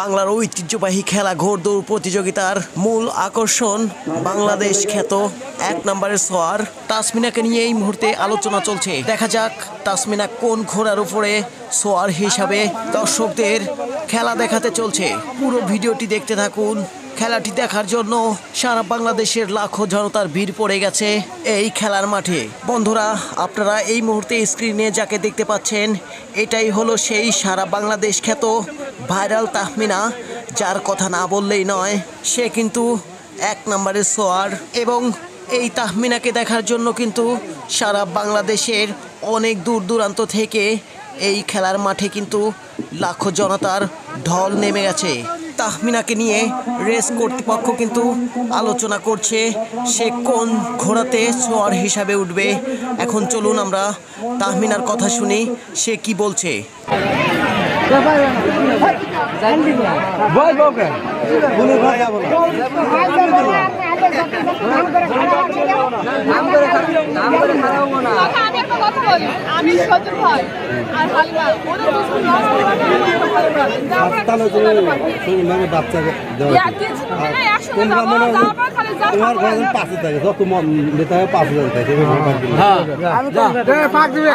বাংলার ঐতিহ্যবাহী খেলা ঘোড়দৌড় প্রতিযোগিতার মূল আকর্ষণ বাংলাদেশ খ্যাত এক নম্বরের সোয়ার তাসমিনাকে নিয়ে এই মুহূর্তে আলোচনা চলছে। দেখা যাক তাসমিনা কোন ঘোড়ার উপরে সোয়ার হিসাবে দর্শকদের খেলা দেখাতে চলছে। পুরো ভিডিওটি দেখতে থাকুন খেলাটি দেখার জন্য সারা বাংলাদেশের লাখো জনতার ভিড় পড়ে গেছে এই খেলার মাঠে। বন্ধুরা, আপনারা এই মুহূর্তে স্ক্রিনে যাকে দেখতে পাচ্ছেন, এটাই হলো সেই সারা বাংলাদেশ খ্যাত ভাইরাল তাহমিনা, যার কথা না বললেই নয়, সে কিন্তু এক নম্বরের সোয়ার। এবং এই তাহমিনাকে দেখার জন্য কিন্তু সারা বাংলাদেশের অনেক দূর দূরান্ত থেকে এই খেলার মাঠে কিন্তু লাখো জনতার ঢল নেমে গেছে। তাহমিনাকে নিয়ে রেস কর্তৃপক্ষ কিন্তু আলোচনা করছে সে কোন ঘোড়াতে সোয়ার হিসাবে উঠবে এখন চলুন আমরা তাহমিনার কথা শুনি সে কি বলছে বলি আমি সজল ভাই আর হালিমা ওদের বাচ্চা হয়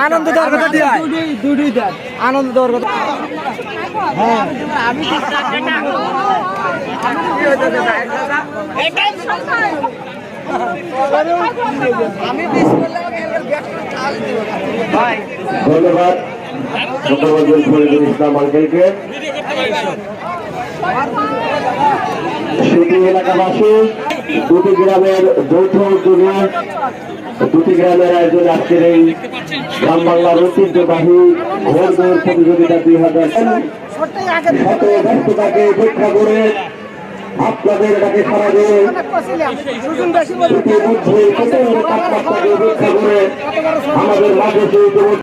আনন্দ দেওয়ার কথা। দেন আনন্দ দেওয়ার কথা। মিস করলে ধন্যবাদ। ইসলাম আঙ্কেলকে সুতি এলাকাবাসী দুটি গ্রামের যৌথ উদ্যোগে দুটি গ্রামের আয়োজনে আজকের এই গ্রাম বাংলার ঐতিহ্যবাহী ঘোরদৌড় প্রতিযোগিতা দুই হাজার শত ব্যস্ততাকে উপেক্ষা করে আপনাদের কাছে সারা দিয়ে করে আমাদের মাঝে